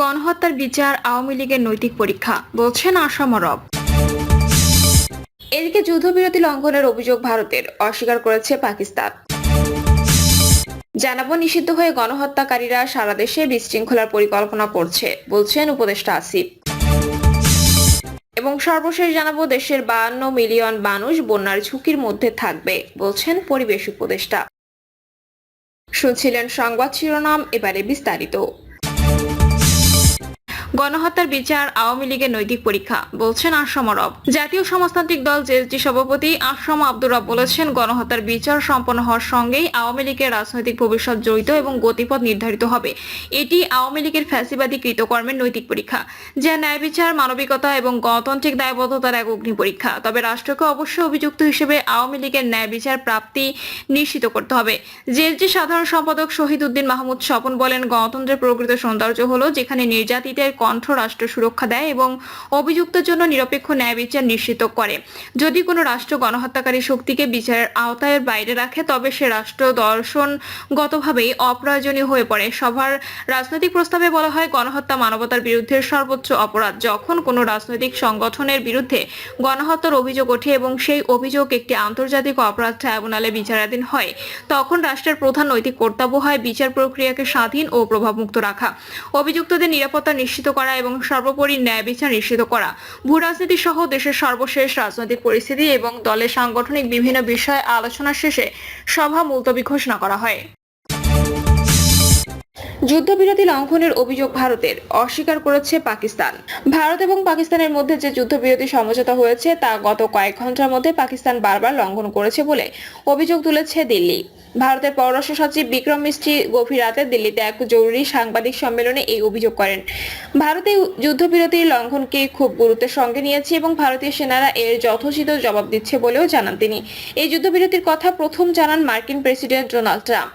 গণহত্যার বিচার আওয়ামী লীগের নৈতিক পরীক্ষা, বলছেন আসাম রব। এদিকে যুদ্ধবিরতি লঙ্ঘনের অভিযোগ ভারতের, অস্বীকার করেছে পাকিস্তান। জানাব, নিষিদ্ধ হয়ে গণহত্যাকারীরা সারা দেশে বিশৃঙ্খলার পরিকল্পনা করছে, বলছেন উপদেষ্টা আসিফ। এবং সর্বশেষ জানাব, দেশের বায়ান্ন মিলিয়ন মানুষ বন্যার ঝুঁকির মধ্যে থাকবে, বলছেন পরিবেশ উপদেষ্টা। শুনছিলেন সংবাদ শিরোনাম, এবারে বিস্তারিত। গণহত্যার বিচার, আওয়ামী লীগের নৈতিক পরীক্ষা, বলছেন আসাম রব। জাতীয় সমাজতান্ত্রিক দল জেএসডি সভাপতি আসাম আব্দুর রব বলেছেন, গণহত্যার বিচার সম্পন্ন হওয়ার সঙ্গেই আওয়ামী লীগের রাজনৈতিক ভবিষ্যৎ জড়িত এবং গতিপথ নির্ধারিত হবে। এটি আওয়ামী লীগের ফ্যাসিবাদী কৃতকর্মের নৈতিক পরীক্ষা, যা ন্যায় বিচার, মানবিকতা এবং গণতান্ত্রিক দায়বদ্ধতার এক অগ্নি পরীক্ষা। তবে রাষ্ট্রকে অবশ্যই অভিযুক্ত হিসেবে আওয়ামী লীগের ন্যায় বিচার প্রাপ্তি নিশ্চিত করতে হবে। জেএসডি সাধারণ সম্পাদক শহীদ উদ্দিন মাহমুদ স্বপন বলেন, গণতন্ত্রের প্রকৃত সৌন্দর্য হলো যেখানে নির্যাতিতের কণ্ঠ রাষ্ট্র সুরক্ষা দেয় এবং অভিযুক্তের জন্য নিরপেক্ষ ন্যায় বিচার নিশ্চিত করে। যদি কোনো রাষ্ট্র গণহত্যাকারী শক্তিকে বিচারের আওতায় বাইরে রাখে, তবে সে রাষ্ট্র দর্শনগতভাবেই অপ্রয়োজনীয় হয়ে পড়ে। সভার রাজনৈতিক প্রস্তাবে বলা হয়, গণহত্যা মানবতার বিরুদ্ধে সর্বোচ্চ অপরাধ। যখন কোনো রাজনৈতিক সংগঠনের বিরুদ্ধে গণহত্যার অভিযোগ ওঠে এবং সেই অভিযোগ একটি আন্তর্জাতিক অপরাধ ট্রাইব্যুনালে বিচারাধীন হয়, তখন রাষ্ট্রের প্রধান নৈতিক কর্তব্য হয় বিচার প্রক্রিয়াকে স্বাধীন ও প্রভাবমুক্ত রাখা। অভিযুক্তদের নিরাপত্তা নিশ্চিত করা এবং সর্বোপরি ন্যায় বিচার নিশ্চিত করা। ভূ রাজনীতি সহ দেশের সর্বশেষ রাজনৈতিক পরিস্থিতি এবং দলের সাংগঠনিক বিভিন্ন বিষয়ে আলোচনা শেষে সভা মুলতবি ঘোষণা করা হয়। যুদ্ধবিরতি লঙ্ঘনের অভিযোগ ভারতের, অস্বীকার করেছে পাকিস্তান। ভারত এবং পাকিস্তানের মধ্যে যে যুদ্ধবিরতি সমঝোতা হয়েছে, তা গত কয়েক ঘণ্টার মধ্যে পাকিস্তান বারবার লঙ্ঘন করেছে বলে অভিযোগ তুলেছে দিল্লি। ভারতের পররাষ্ট্র সচিব বিক্রম মিস্ত্রি গভীর রাতে দিল্লিতে এক জরুরি সাংবাদিক সম্মেলনে এই অভিযোগ করেন। ভারতে যুদ্ধবিরতির লঙ্ঘনকে খুব গুরুত্বের সঙ্গে নিয়েছে এবং ভারতীয় সেনারা এর যথোচিত জবাব দিচ্ছে বলেও জানান তিনি। এই যুদ্ধবিরতির কথা প্রথম জানান মার্কিন প্রেসিডেন্ট ডোনাল্ড ট্রাম্প।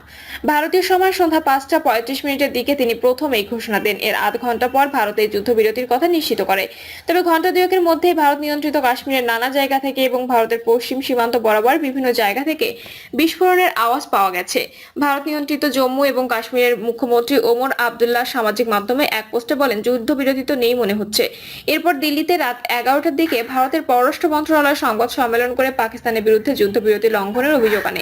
ভারতীয় সময় সন্ধ্যা পাঁচটা পঁয়ত্রিশ মিনিটের দিকে তিনি প্রথম এই ঘোষণা দেন। এর আধ ঘণ্টা পর ভারত এই যুদ্ধবিরতির কথা নিশ্চিত করে। তবে ঘণ্টা দুয়েকের মধ্যেই ভারত নিয়ন্ত্রিত কাশ্মীরের নানা জায়গা থেকে এবং ভারতের পশ্চিম সীমান্ত বরাবর বিভিন্ন জায়গা থেকে বিস্ফোরণের আওয়াজ পাওয়া গেছে। ভারত নিয়ন্ত্রিত জম্মু এবং কাশ্মীরের মুখ্যমন্ত্রী ওমর আবদুল্লাহ সামাজিক মাধ্যমে এক পোস্টে বলেন, যুদ্ধবিরতি তো নেই মনে হচ্ছে। এরপর দিল্লিতে রাত এগারোটার দিকে ভারতের পররাষ্ট্র মন্ত্রণালয় সংবাদ সম্মেলন করে পাকিস্তানের বিরুদ্ধে যুদ্ধবিরতি লঙ্ঘনের অভিযোগ আনে।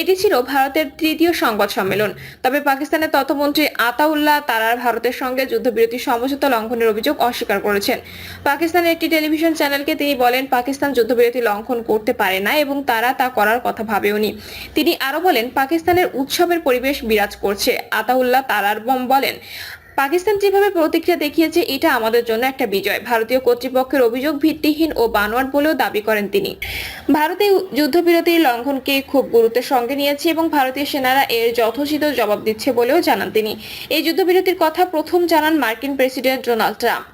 এটি ছিল ভারতের তৃতীয় সংবাদ সম্মেলন। তবে পাকিস্তানের তথ্যমন্ত্রী আতাউল্লাহ তারার ভারতের সঙ্গে যুদ্ধবিরতি সমঝোতা লঙ্ঘনের অভিযোগ অস্বীকার করেছেন। পাকিস্তানের একটি টেলিভিশন চ্যানেলকে তিনি বলেন, পাকিস্তান যুদ্ধবিরতি লঙ্ঘন করতে পারে না এবং তারা তা করার কথা ভাবেওনি তিনি আরও বলেন, পাকিস্তানের উৎসবের পরিবেশ বিরাজ করছে। আতাউল্লাহ তারার বম বলেন পাকিস্তান যেভাবে প্রতিক্রিয়া দেখিয়েছে, এটা আমাদের জন্য একটা বিজয়। ভারতীয় কর্তৃপক্ষের অভিযোগ ভিত্তিহীন ও বানোয়াট বলেও দাবি করেন তিনি। ভারতে যুদ্ধবিরতির লঙ্ঘনকে খুব গুরুত্বের সঙ্গে নিয়েছে এবং ভারতীয় সেনারা এর যথোচিত জবাব দিচ্ছে বলেও জানান তিনি। এই যুদ্ধবিরতির কথা প্রথম জানান মার্কিন প্রেসিডেন্ট ডোনাল্ড ট্রাম্প।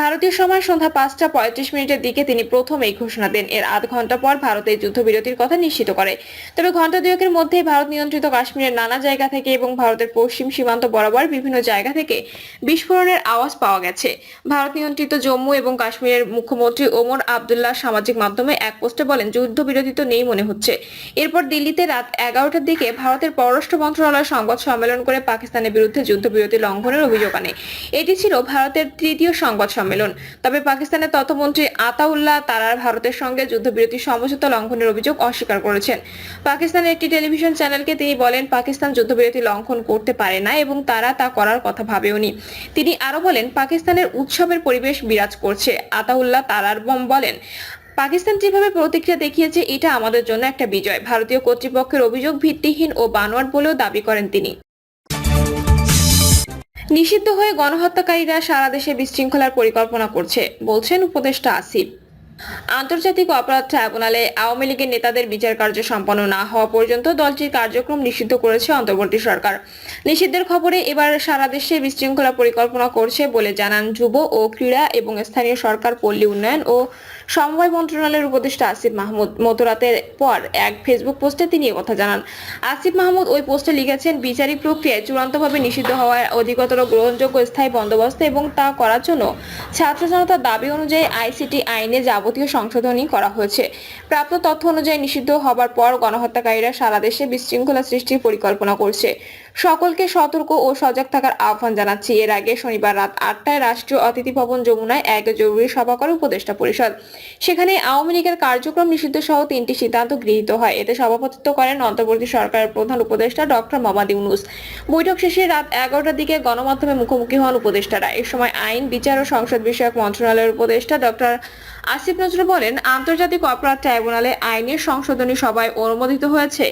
ভারতীয় সময় সন্ধ্যা পাঁচটা পঁয়ত্রিশ মিনিটের দিকে তিনি প্রথম এই ঘোষণা দেন। এর আধ ঘণ্টা পর ভারত এই যুদ্ধবিরতির কথা নিশ্চিত করে। তবে ঘণ্টা দুয়েকের মধ্যেই ভারত নিয়ন্ত্রিত কাশ্মীরের নানা জায়গা থেকে এবং ভারতের পশ্চিম সীমান্ত বরাবর বিভিন্ন জায়গা থেকে বিস্ফোরণের আওয়াজ পাওয়া গেছে। ভারত নিয়ন্ত্রিত জম্মু এবং কাশ্মীরের মুখ্যমন্ত্রী ওমর আবদুল্লাহ সামাজিক মাধ্যমে এক পোস্টে বলেন যুদ্ধবিরতি তো নেই মনে হচ্ছে। এরপর দিল্লিতে রাত এগারোটার দিকে ভারতের পররাষ্ট্র মন্ত্রণালয় সংবাদ সম্মেলন করে পাকিস্তানের বিরুদ্ধে যুদ্ধবিরতি লঙ্ঘনের অভিযোগ আনে। এটি ছিল ভারতের তৃতীয় সংবাদ সম্মেলন। তবে পাকিস্তানের তথ্যমন্ত্রী আতাউল্লাহ তারার ভারতের সঙ্গে যুদ্ধবিরতি সমঝোতা লঙ্ঘনের অভিযোগ অস্বীকার করেছেন। পাকিস্তানের একটি টেলিভিশন চ্যানেলকে তিনি বলেন, পাকিস্তান যুদ্ধবিরতি লঙ্ঘন করতে পারে না এবং তারা তা করার কথা ভাবেওনি তিনি আরও বলেন, পাকিস্তানের উৎসবের পরিবেশ বিরাজ করছে। আতাউল্লাহ তারার বম বলেন, পাকিস্তান যেভাবে প্রতিক্রিয়া দেখিয়েছে, এটা আমাদের জন্য একটা বিজয়। ভারতীয় কর্তৃপক্ষের অভিযোগ ভিত্তিহীন ও বানোয়ার বলেও দাবি করেন তিনি। নিষিদ্ধ হয়ে গণহত্যাকারীরা সারা দেশে বিশৃঙ্খলার পরিকল্পনা করছে, বলছেন উপদেষ্টা আসিফ। আন্তর্জাতিক অপরাধ ট্রাইব্যুনালে আওয়ামী লীগের নেতাদের বিচার কার্য সম্পন্ন না হওয়া পর্যন্ত দলটির কার্যক্রম নিষিদ্ধ করেছে অন্তর্বর্তী সরকার। নিষিদ্ধের খবরে এবার সারা দেশে বিশৃঙ্খলা পরিকল্পনা করছে বলে জানান যুব ও ক্রীড়া এবং স্থানীয় সরকার, পল্লী উন্নয়ন ও সমবায় মন্ত্রণালয়ের উপদেষ্টা আসিফ মাহমুদ। মধ্যরাতের পর এক ফেসবুক পোস্টে তিনি কথা জানান। আসিফ মাহমুদ ওই পোস্টে লিখেছেন, বিচারিক প্রক্রিয়ায় চূড়ান্তভাবে নিষিদ্ধ হওয়ার অধিকতর গ্রহণযোগ্য স্থায়ী বন্দোবস্ত এবং তা করার জন্য ছাত্র জনতার দাবি অনুযায়ী আইসিটি আইনে যাবতীয় সংশোধনী করা হয়েছে। প্রাপ্ত তথ্য অনুযায়ী নিষিদ্ধ হবার পর গণহত্যাকারীরা সারা দেশে বিশৃঙ্খলা সৃষ্টির পরিকল্পনা করছে। সকলকে সতর্ক ও সজাগ থাকার আহ্বান জানাচ্ছি। এর আগে শনিবার রাত আটটায় রাষ্ট্রীয় অতিথি ভবন যমুনায় এক জরুরি সভা করে উপদেষ্টা পরিষদ। সেখানে আওয়ামী লীগের কার্যক্রম নিষিদ্ধ সহ তিনটি সিদ্ধান্ত গৃহীত হয়। এতে সভাপতিত্ব করেন অন্তর্বর্তী সরকারের প্রধান উপদেষ্টা ডক্টর মোহাম্মদ ইউনুস। বৈঠক শেষে রাত এগারোটার দিকে গণমাধ্যমে মুখোমুখি হন উপদেষ্টারা। এ সময় আইন, বিচার ও সংসদ বিষয়ক মন্ত্রণালয়ের উপদেষ্টা ডক্টর আসিফ নজরুল বলেন, আন্তর্জাতিক অপরাধ ট্রাইব্যুনালে আইনের সংশোধনী সভায় অনুমোদিত হয়েছে।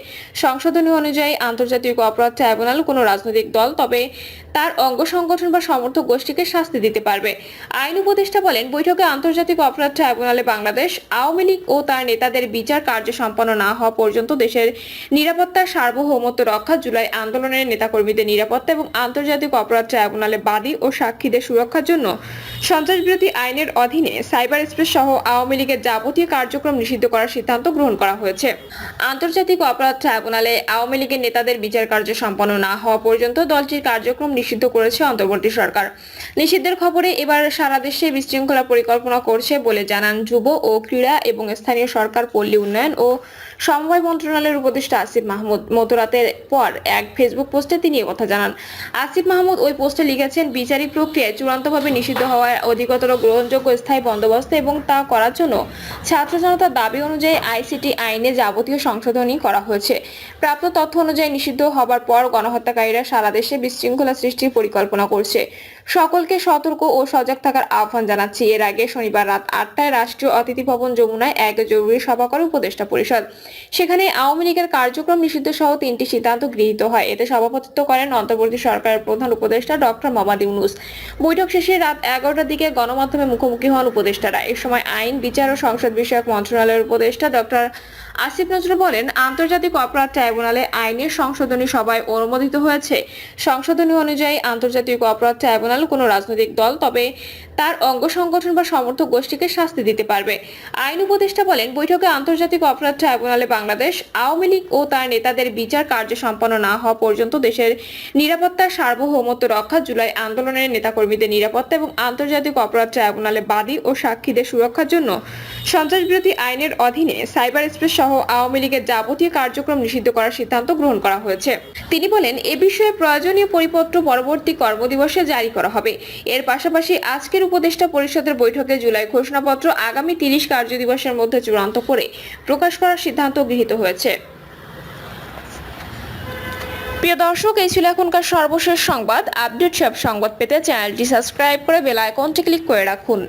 সংশোধনী অনুযায়ী আন্তর্জাতিক অপরাধ ট্রাইব্যুনাল কোনো রাজনৈতিক দল, তবে তার অঙ্গ সংগঠন বা সমর্থক গোষ্ঠীকে শাস্তি দিতে পারবে। আইন উপদেষ্টা বলেন, বৈঠকে আন্তর্জাতিক অপরাধ ট্রাইব্যুনালে বাংলাদেশ, আওয়ামী লীগ ও তার নেতাদের বিচার কার্য সম্পন্ন না হওয়া পর্যন্ত দেশের নিরাপত্তার সার্বভৌমত্ব রক্ষা, জুলাই আন্দোলনের নেতাকর্মীদের নিরাপত্তা এবং আন্তর্জাতিক অপরাধ ট্রাইব্যুনালে বাদী ও সাক্ষীদের সুরক্ষার জন্য সন্ত্রাসবিরোধী আইনের অধীনে সাইবার স্পেস সহ আওয়ামী লীগের যাবতীয় কার্যক্রম নিষিদ্ধ করার সিদ্ধান্ত গ্রহণ করা হয়েছে। আন্তর্জাতিক অপরাধ ট্রাইব্যুনালে আওয়ামী লীগের নেতাদের বিচার কার্য সম্পন্ন না হওয়া পর্যন্ত দলটির কার্যক্রম নিষিদ্ধ করেছে অন্তর্বর্তী সরকার। নিষিদ্ধের খবরে এবার সারা দেশে বিশৃঙ্খলা পরিকল্পনা করছে বলে জানান যুব ও ক্রীড়া এবং স্থানীয় সরকার পল্লী উন্নয়ন ও সমবায় মন্ত্রণালয়ের উপদেষ্টা আসিফ মাহমুদ মধ্যরাতের পর এক ফেসবুক পোস্টে তিনি কথা জানান। আসিফ মাহমুদ ওই পোস্টে লিখেছেন, বিচারিক প্রক্রিয়ায় চূড়ান্তভাবে নিষিদ্ধ হওয়ার অধিকতর গ্রহণযোগ্য স্থায়ী বন্দোবস্ত এবং তা করার জন্য ছাত্র জনতার দাবি অনুযায়ী আইসিটি আইনে যাবতীয় সংশোধনী করা হয়েছে। প্রাপ্ত তথ্য অনুযায়ী নিষিদ্ধ হবার পর গণহত্যাকারীরা সারা দেশে বিশৃঙ্খলা সৃষ্টির পরিকল্পনা করছে। সকলকে সতর্ক ও সজাগ থাকার আহ্বান জানাচ্ছি। এর আগে শনিবার রাত আটটায় রাষ্ট্রীয় অতিথি ভবন যমুনায় এক জরুরি সভা করে উপদেষ্টা পরিষদ। সেখানে আওয়ামী লীগের কার্যক্রম নিষিদ্ধ সহ তিনটি সিদ্ধান্ত গৃহীত হয়। এতে সভাপতিত্ব করেন অন্তর্বর্তী সরকারের প্রধান উপদেষ্টা ডক্টর মোহাম্মদ ইউনুস। বৈঠক শেষে রাত এগারোটার দিকে গণমাধ্যমে মুখোমুখি হন উপদেষ্টারা। এ সময় আইন, বিচার ও সংসদ বিষয়ক মন্ত্রণালয়ের উপদেষ্টা ডক্টর আসিফ নজরুল বলেন, আন্তর্জাতিক অপরাধ ট্রাইব্যুনালে আইনের সংশোধনী সভায় অনুমোদিত হয়েছে। সংশোধনী অনুযায়ী আন্তর্জাতিক অপরাধ ট্রাইব্যুনাল কোনো রাজনৈতিক দল, তবে তার অঙ্গ সংগঠন বা সমর্থক গোষ্ঠীকে শাস্তি দিতে পারবে। আইন উপদেষ্টা বলেন, বৈঠকে আন্তর্জাতিক অপরাধ ট্রাইব্যুনালে বাংলাদেশ, আওয়ামী লীগ ও তার নেতাদের বিচার কার্য সম্পন্ন না হওয়া পর্যন্ত দেশের নিরাপত্তার সার্বভৌমত্ব রক্ষা, জুলাই আন্দোলনের নেতাকর্মীদের নিরাপত্তা এবং আন্তর্জাতিক অপরাধ ট্রাইব্যুনালে বাদী ও সাক্ষীদের সুরক্ষার জন্য সন্ত্রাসবিরোধী আইনের অধীনে সাইবার স্পেস সহ আওয়ামী লীগের যাবতীয় কার্যক্রম নিষিদ্ধ করার সিদ্ধান্ত গ্রহণ করা হয়েছে। তিনি বলেন, এ বিষয়ে প্রয়োজনীয় পরিপত্র পরবর্তী কর্মদিবসে জারি করা হবে। এর পাশাপাশি আজকের উপদেষ্টা পরিষদের বৈঠকে জুলাই ঘোষণাপত্র আগামী তিরিশ কার্যদিবসের মধ্যে চূড়ান্ত করে প্রকাশ করার সিদ্ধান্ত গৃহীত হয়েছে। প্রিয় দর্শক, এই ছিল এখনকার সর্বশেষ সংবাদ। আপডেট সব সংবাদ পেতে চ্যানেলটি সাবস্ক্রাইব করে বেল আইকনটি ক্লিক করে রাখুন।